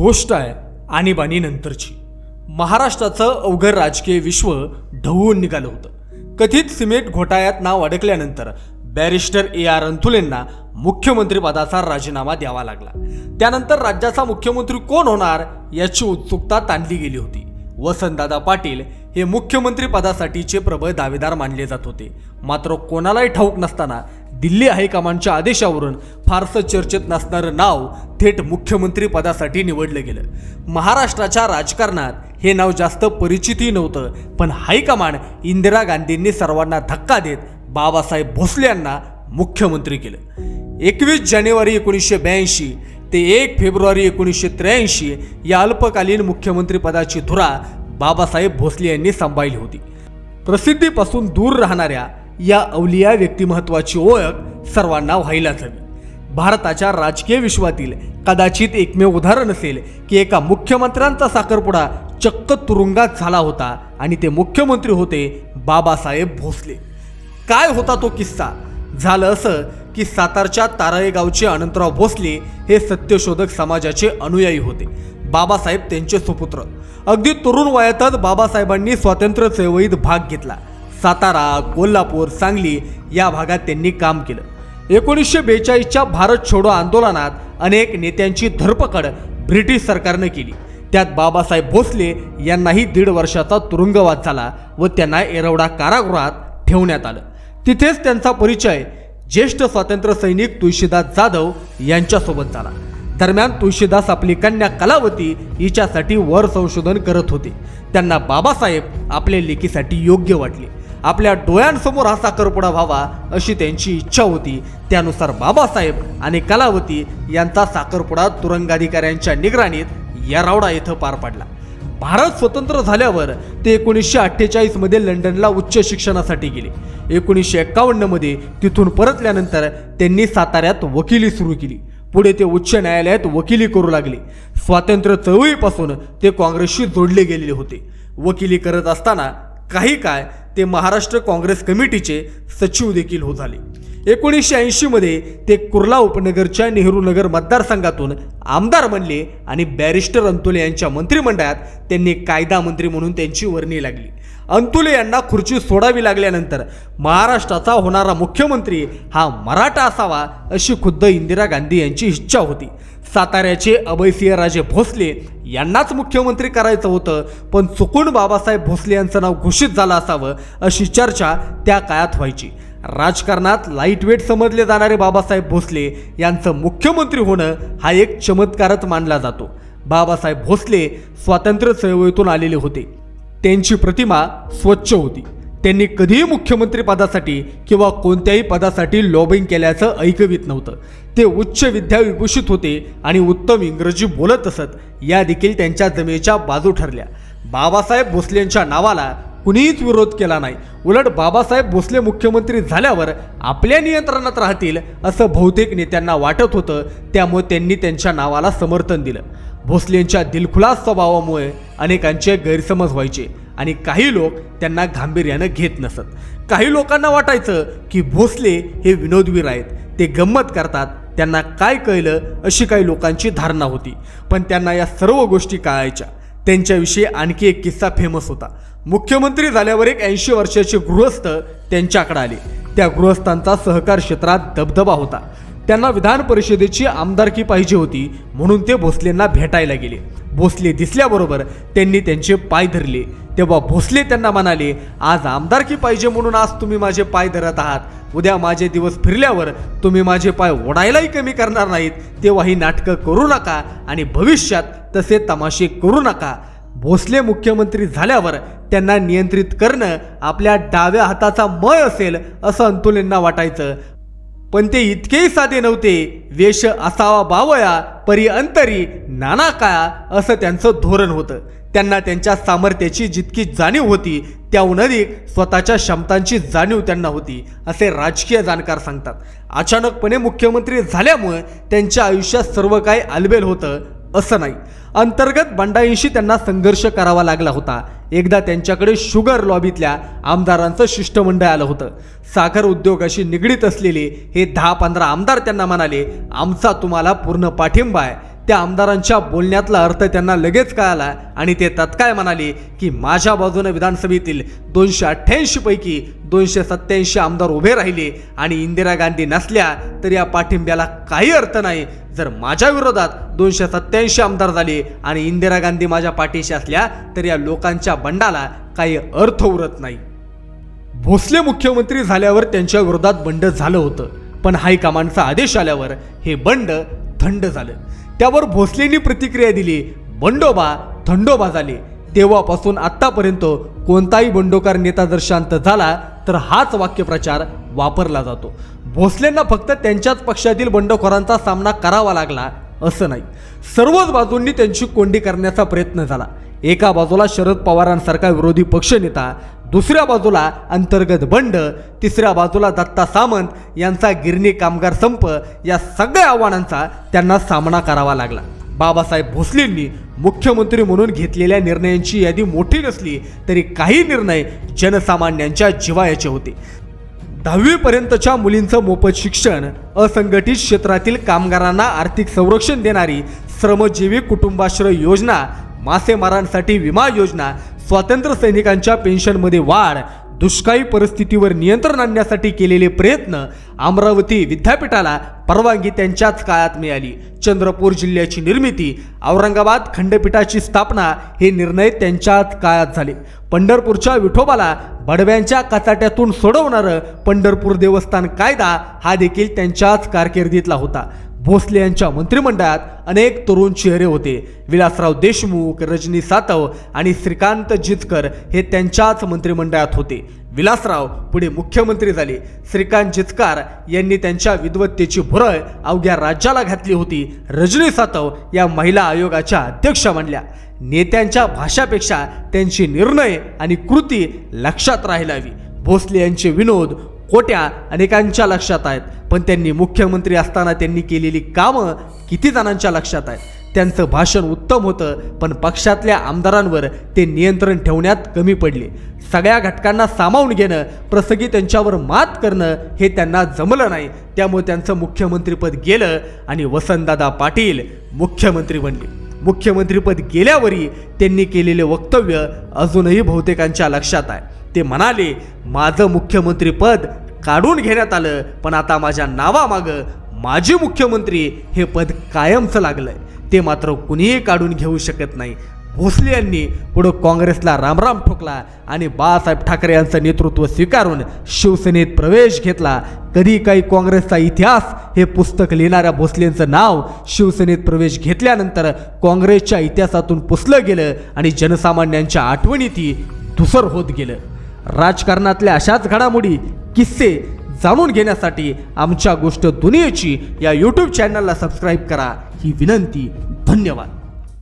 गोष्ट आहे आणीबाणीनंतरची. महाराष्ट्राचं अवघड राजकीय विश्व ढवळून निघालं होतं. कथित सिमेंट घोटाळ्यात नाव अडकल्यानंतर बॅरिस्टर ए आर अंथुलेंना मुख्यमंत्रीपदाचा राजीनामा द्यावा लागला. त्यानंतर राज्याचा मुख्यमंत्री कोण होणार याची उत्सुकता ताणली गेली होती. वसंतदादा पाटील हे मुख्यमंत्री पदासाठीचे प्रबळ दावेदार मानले जात होते. मात्र कोणालाही ठाऊक नसताना दिल्ली हायकमांडच्या आदेशावरून फारसं चर्चेत नसणारं नाव थेट मुख्यमंत्री पदासाठी निवडलं गेलं. महाराष्ट्राच्या राजकारणात हे नाव जास्त परिचितही नव्हतं पण हायकमांड इंदिरा गांधींनी सर्वांना धक्का देत बाबासाहेब भोसले यांना मुख्यमंत्री केलं. एकवीस जानेवारी एकोणीसशे ब्याऐंशी ते एक फेब्रुवारी एकोणीसशे त्र्याऐंशी या अल्पकालीन मुख्यमंत्रीपदाची धुरा बाबासाहेब भोसले यांनी सांभाळली होती. प्रसिद्धीपासून दूर राहणाऱ्या या अवलिया व्यक्तिमत्वाची ओळख सर्वांना व्हायलाच हवी. भारताच्या राजकीय विश्वातील कदाचित एकमेव उदाहरण असेल की एका मुख्यमंत्र्यांचा साखरपुडा चक्क तुरुंगात झाला होता आणि ते मुख्यमंत्री होते बाबासाहेब भोसले. काय होता तो किस्सा? झालं असं की सातारच्या ताराळे गावचे अनंतराव भोसले हे सत्यशोधक समाजाचे अनुयायी होते. बाबासाहेब त्यांचे सुपुत्र. अगदी तरुण वयातच बाबासाहेबांनी स्वातंत्र्य चळवळीत भाग घेतला. सातारा कोल्हापूर सांगली या भागात त्यांनी काम केलं. एकोणीसशे बेचाळीसच्या भारत छोडो आंदोलनात अनेक नेत्यांची धरपकड ब्रिटिश सरकारनं केली. त्यात बाबासाहेब भोसले यांनाही दीड वर्षाचा तुरुंगवास झाला व त्यांना एरवडा कारागृहात ठेवण्यात आलं. तिथेच त्यांचा परिचय ज्येष्ठ स्वातंत्र्य सैनिक तुळशीदास जाधव यांच्यासोबत झाला. दरम्यान तुळशीदास आपली कन्या कलावती हिच्यासाठी वर संशोधन करत होते. त्यांना बाबासाहेब आपल्या लेखीसाठी योग्य वाटले. आपल्या डोळ्यांसमोर हा साखरपुडा व्हावा अशी त्यांची इच्छा होती. त्यानुसार बाबासाहेब आणि कलावती यांचा साखरपुडा तुरंगाधिकाऱ्यांच्या निगराणीत येरावडा येथे पार पडला. भारत स्वतंत्र झाल्यावर ते एकोणीसशे अठ्ठेचाळीसमध्ये लंडनला उच्च शिक्षणासाठी गेले. एकोणीसशे एक्कावन्नमध्ये तिथून परतल्यानंतर त्यांनी साताऱ्यात वकिली सुरू केली. पुढे ते उच्च न्यायालयात वकिली करू लागले. स्वातंत्र्य चळवळीपासून ते काँग्रेसशी जोडले गेलेले होते. वकिली करत असताना काही काय ते महाराष्ट्र काँग्रेस कमिटीचे सचिव देखील हो झाले. एकोणीसशे ऐंशीमध्ये ते कुर्ला उपनगरच्या नेहरू नगर मतदारसंघातून आमदार बनले आणि बॅरिस्टर अंतुले यांच्या मंत्रिमंडळात त्यांनी कायदा मंत्री म्हणून त्यांची वर्णी लागली. अंतुले यांना खुर्ची सोडावी लागल्यानंतर महाराष्ट्राचा होणारा मुख्यमंत्री हा मराठा असावा अशी खुद्द इंदिरा गांधी यांची इच्छा होती. साताऱ्याचे अभयसिंह राजे भोसले यांनाच मुख्यमंत्री करायचं होतं पण चुकून बाबासाहेब भोसले यांचं नाव घोषित झालं असावं अशी चर्चा त्या काळात व्हायची. राजकारणात लाईटवेट समजले जाणारे बाबासाहेब भोसले यांचं मुख्यमंत्री होणं हा एक चमत्कारच मानला जातो. बाबासाहेब भोसले स्वातंत्र्य चळवळीतून आलेले होते. त्यांची प्रतिमा स्वच्छ होती. त्यांनी कधीही मुख्यमंत्री पदासाठी किंवा कोणत्याही पदासाठी लॉबिंग केल्याचं ऐकवित नव्हतं. ते उच्च विद्या विभूषित होते आणि उत्तम इंग्रजी बोलत असत या देखील त्यांच्या जमेच्या बाजू ठरल्या. बाबासाहेब भोसलेंच्या नावाला कुणीच विरोध केला नाही. उलट बाबासाहेब भोसले मुख्यमंत्री झाल्यावर आपल्या नियंत्रणात राहतील असं बहुतेक नेत्यांना वाटत होतं त्यामुळे त्यांनी त्यांच्या नावाला समर्थन दिलं. भोसलेंच्या दिलखुलास स्वभावामुळे अनेकांचे गैरसमज व्हायचे. आणि काही लोक त्यांना गांभीर्यानं घेत नसत. काही लोकांना वाटायचं की भोसले हे विनोदवीर आहेत. ते गंमत करतात. त्यांना काय कळलं अशी काही लोकांची धारणा होती. पण त्यांना या सर्व गोष्टी कळायच्या. त्यांच्याविषयी आणखी एक किस्सा फेमस होता. मुख्यमंत्री झाल्यावर एक ऐंशी वर्षाचे गृहस्थ त्यांच्याकडे आले. त्या गृहस्थांचा सहकार क्षेत्रात दबदबा होता. त्यांना विधान परिषदेची आमदारकी पाहिजे होती म्हणून ते भोसलेंना भेटायला गेले. भोसले दिसल्याबरोबर त्यांनी त्यांचे पाय धरले. तेव्हा भोसले त्यांना म्हणाले आज आमदारकी पाहिजे म्हणून आज तुम्ही माझे पाय धरत आहात. उद्या माझे दिवस फिरल्यावर तुम्ही माझे पाय ओढायलाही कमी करणार नाहीत. तेव्हा ही नाटकं करू नका आणि भविष्यात तसे तमाशे करू नका. भोसले मुख्यमंत्री झाल्यावर त्यांना नियंत्रित करणं आपल्या डाव्या हाताचा मय असेल असं अंतुलेंना वाटायचं. पण ते इतकेही साधे नव्हते. वेश असावा बावया परी अंतरी नाना काळा असं त्यांचं धोरण होतं. त्यांना त्यांच्या सामर्थ्याची जितकी जाणीव होती त्याहून अधिक स्वतःच्या क्षमतांची जाणीव त्यांना होती असे राजकीय जाणकार सांगतात. अचानकपणे मुख्यमंत्री झाल्यामुळे त्यांच्या आयुष्यात सर्व काही आलबेल होतं असं नाही. अंतर्गत बंडाईंशी त्यांना संघर्ष करावा लागला होता. एकदा त्यांच्याकडे शुगर लॉबीतल्या आमदारांचं शिष्टमंडळ आलं होतं. साखर उद्योगाशी निगडीत असलेले हे दहा पंधरा आमदार त्यांना म्हणाले आमचा तुम्हाला पूर्ण पाठिंबा आहे. त्या आमदारांच्या बोलण्यातला अर्थ त्यांना लगेच कळाला आणि ते तत्काळ म्हणाले की माझ्या बाजूने विधानसभेतील दोनशे अठ्ठ्याऐंशी पैकी दोनशे सत्याऐंशी आमदार उभे राहिले आणि इंदिरा गांधी नसल्या तर या पाठिंब्याला काही अर्थ नाही. जर माझ्या विरोधात दोनशे सत्याऐंशी आमदार झाले आणि इंदिरा गांधी माझ्या पाठीशी असल्या तर या लोकांच्या बंडाला काही अर्थ उरत नाही. भोसले मुख्यमंत्री झाल्यावर त्यांच्या विरोधात बंड झालं होतं. पण हायकमांडचा आदेश आल्यावर हे बंड थंड झालं. त्यावर भोसलेंनी प्रतिक्रिया दिली. बंडोबा थंडोबा झाले. तेव्हापासून आत्तापर्यंत कोणताही बंडोकार नेता जर शांत झाला तर हाच वाक्यप्रचार वापरला जातो. भोसलेंना फक्त त्यांच्याच पक्षातील बंडखोरांचा सामना करावा लागला असं नाही. सर्वच बाजूंनी त्यांची कोंडी करण्याचा प्रयत्न झाला. एका बाजूला शरद पवारांसारखा विरोधी पक्षनेता दुसऱ्या बाजूला अंतर्गत बंड तिसऱ्या बाजूला दत्ता सामंत यांचा गिरणी कामगार संप या सगळ्या आव्हानांचा त्यांना सामना करावा लागला. बाबासाहेब भोसलेंनी मुख्यमंत्री म्हणून घेतलेल्या निर्णयांची यादी मोठी नसली तरी काही निर्णय जनसामान्यांच्या जिवायाचे होते. दहावीपर्यंतच्या मुलींचं मोफत शिक्षण असंघटित क्षेत्रातील कामगारांना आर्थिक संरक्षण देणारी श्रमजीवी कुटुंबाश्रय योजना मासेमारांसाठी विमा योजना स्वातंत्र्य सैनिकांच्या पेन्शनमध्ये वाढ दुष्काळी परिस्थितीवर नियंत्रण आणण्यासाठी केलेले प्रयत्न अमरावती विद्यापीठाला परवानगी त्यांच्याच काळात मिळाली. चंद्रपूर जिल्ह्याची निर्मिती औरंगाबाद खंडपीठाची स्थापना हे निर्णय त्यांच्याच काळात झाले. पंढरपूरच्या विठोबाला बडव्यांच्या कचाट्यातून सोडवणारं पंढरपूर देवस्थान कायदा हा देखील त्यांच्याच कारकिर्दीतला होता. भोसले यांच्या मंत्रिमंडळात अनेक तरुण चेहरे होते. विलासराव देशमुख रजनी सातव आणि श्रीकांत जितकर हे त्यांच्याच मंत्रिमंडळात होते. विलासराव पुढे मुख्यमंत्री झाले. श्रीकांत जितकार यांनी त्यांच्या विद्वत्तेची भुरळ अवघ्या राज्याला घातली होती. रजनी सातव या महिला आयोगाच्या अध्यक्षा मानल्या. नेत्यांच्या भाषापेक्षा त्यांची निर्णय आणि कृती लक्षात राहायला हवी. भोसले यांचे विनोद खोट्या अनेकांच्या लक्षात आहेत. पण त्यांनी मुख्यमंत्री असताना त्यांनी केलेली कामं किती जणांच्या लक्षात आहेत? त्यांचं भाषण उत्तम होतं पण पक्षातल्या आमदारांवर ते नियंत्रण ठेवण्यात कमी पडले. सगळ्या घटकांना सामावून घेणं प्रसंगी त्यांच्यावर मात करणं हे त्यांना जमलं नाही. त्यामुळे त्यांचं मुख्यमंत्रीपद गेलं आणि वसंतदादा पाटील मुख्यमंत्री बनले. मुख्यमंत्रीपद गेल्यावरही त्यांनी केलेले वक्तव्य अजूनही बहुतेकांच्या लक्षात आहे. ते म्हणाले माझं मुख्यमंत्रीपद काढून घेण्यात आलं पण आता माझ्या नावामागं माजी मुख्यमंत्री हे पद कायमचं लागलं ते मात्र कुणीही काढून घेऊ शकत नाही. भोसले यांनी पुढं काँग्रेसला रामराम ठोकला आणि बाळासाहेब ठाकरे यांचं नेतृत्व स्वीकारून शिवसेनेत प्रवेश घेतला. कधी काही काँग्रेसचा इतिहास हे पुस्तक लिहिणाऱ्या भोसलेंचं नाव शिवसेनेत प्रवेश घेतल्यानंतर काँग्रेसच्या इतिहासातून पुसलं गेलं आणि जनसामान्यांच्या आठवणीती धुसर होत गेलं. राजकारणातल्या अशाच घडामोडी किस्से जाणून घेण्यासाठी आमच्या गोष्ट दुनियेची या यूट्यूब चॅनलला सबस्क्राईब करा. ही विनंती धन्यवाद.